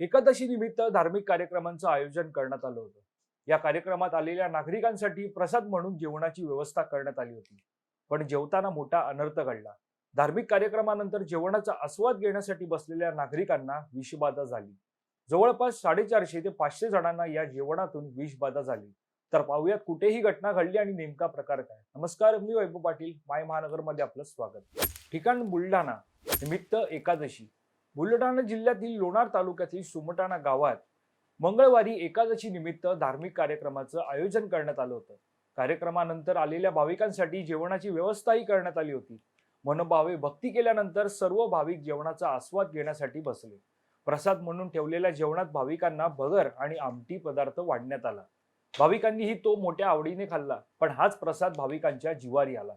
एकादशी निमित्त धार्मिक कार्यक्रमांचं आयोजन करण्यात आलं होतं. या कार्यक्रमात आलेल्या नागरिकांसाठी प्रसाद म्हणून जेवणाची व्यवस्था करण्यात आली होती. पण जेवताना मोठा अनर्थ घडला. धार्मिक कार्यक्रमानंतर जेवणाचा आस्वाद घेण्यासाठी बसलेल्या नागरिकांना विषबाधा झाली. जवळपास साडेचारशे ते पाचशे जणांना या जेवणातून विषबाधा झाली. तर पाहूयात कुठेही घटना घडली आणि नेमका प्रकार काय? नमस्कार मी वैभव पाटील. माय महानगरमध्ये आपलं स्वागत. ठिकाण बुलढाणा निमित्त एकादशी. बुलढाणा जिल्ह्यातील लोणार तालुक्यातील सुमटाणा गावात मंगळवारी एकादशी निमित्त धार्मिक कार्यक्रमाचं आयोजन करण्यात आलं होतं. कार्यक्रमानंतर आलेल्या भाविकांसाठी जेवणाची व्यवस्थाही करण्यात आली होती. मनोभावे भक्ती केल्यानंतर सर्व भाविक जेवणाचा आस्वाद घेण्यासाठी बसले. प्रसाद म्हणून ठेवलेल्या जेवणात भाविकांना भगर आणि आमटी पदार्थ वाढण्यात आला. भाविकांनीही तो मोठ्या आवडीने खाल्ला पण हाच प्रसाद भाविकांच्या जिवारी आला.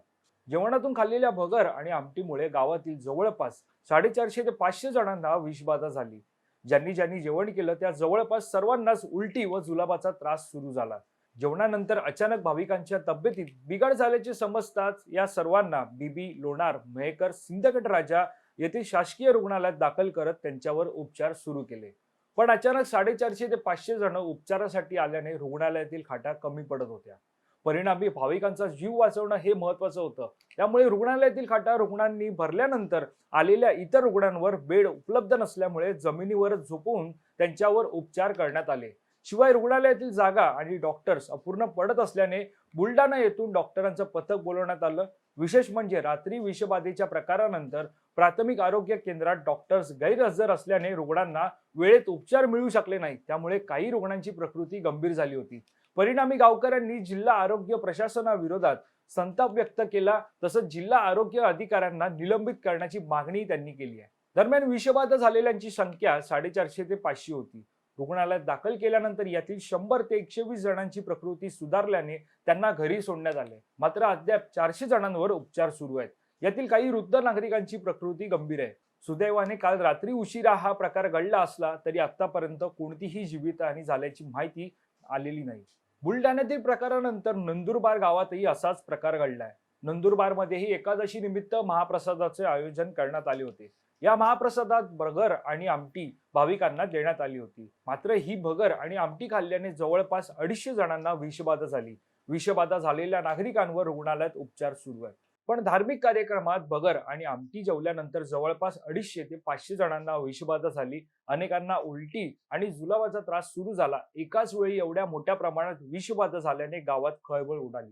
जेवणातून खाल्लेल्या भगर आणि आमटीमुळे गावातील जवळपास साडेचारशे ते पाचशे जणांना विषबाधा झाली. ज्यांनी ज्यांनी जेवण केलं त्या जवळपास सर्वांनाच उलटी व जुलाबाचा त्रास सुरू झाला. जेवणानंतर अचानक भाविकांच्या तब्येतीत बिघाड झाल्याचे समजताच या सर्वांना बीबी लोणार महेकर सिंदगड राजा येथील शासकीय रुग्णालयात दाखल करत त्यांच्यावर उपचार सुरू केले. पण अचानक साडेचारशे ते पाचशे जण उपचारासाठी आल्याने रुग्णालयातील खाटा कमी पडत होत्या. परिणामी भाविकांचा जीव वाचवणं हे महत्वाचं होतं. त्यामुळे रुग्णालयातील खाटा रुग्णांनी भरल्यानंतर आलेल्या इतर रुग्णांवर बेड उपलब्ध नसल्यामुळे जमिनीवर झोपवून त्यांच्यावर उपचार करण्यात आले. शिवाय रुग्णालयातील जागा आणि डॉक्टर्स अपूर्ण पडत असल्याने बुलढाणा येथून डॉक्टरांचं पथक बोलवण्यात आलं. विशेष म्हणजे रात्री विषबाधेच्या प्रकारानंतर प्राथमिक आरोग्य केंद्रात डॉक्टर्स गैरहजर असल्याने रुग्णांना वेळेत उपचार मिळू शकले नाहीत. त्यामुळे काही रुग्णांची प्रकृती गंभीर झाली होती. परिणामी गावकऱ्यांनी जिल्हा आरोग्य प्रशासनाविरोधात संताप व्यक्त केला. तसंच जिल्हा आरोग्य अधिकाऱ्यांना निलंबित करण्याची मागणी त्यांनी केली आहे. दरम्यान विषबाधा झालेल्यांची संख्या साडेचारशे ते पाचशे होती. रुग्णालयात दाखल केल्यानंतर यातील शंभर ते एकशे वीस जणांची प्रकृती सुधारल्याने त्यांना घरी सोडण्यात आले. मात्र अद्याप चारशे जणांवर उपचार सुरू आहेत. यातील काही वृद्ध नागरिकांची प्रकृती गंभीर आहे. सुदैवाने काल रात्री उशिरा हा प्रकार घडला असला तरी आतापर्यंत कोणतीही जीवितहानी झाल्याची माहिती आलेली नाही. बुलढाण्यातील प्रकारानंतर नंदुरबार गावातही असाच प्रकार घडलाय. नंदुरबारमध्येही एकादशी निमित्त महाप्रसादाचे आयोजन करण्यात आले होते. या महाप्रसादात भगर आणि आमटी भाविकांना देण्यात आली होती. मात्र ही भगर आणि आमटी खाल्ल्याने जवळपास अडीचशे जणांना विषबाधा झाली. विषबाधा झालेल्या नागरिकांवर रुग्णालयात उपचार सुरू आहेत. पण धार्मिक कार्यक्रमात भगर आणि आमटी जेवल्यानंतर जवळपास अडीचशे ते पाचशे जणांना विषबाधा झाली. अनेकांना उलटी आणि जुलाबाचा त्रास सुरू झाला. एकाच वेळी एवढ्या मोठ्या प्रमाणात विषबाधा झाल्याने गावात खळबळ उडाली.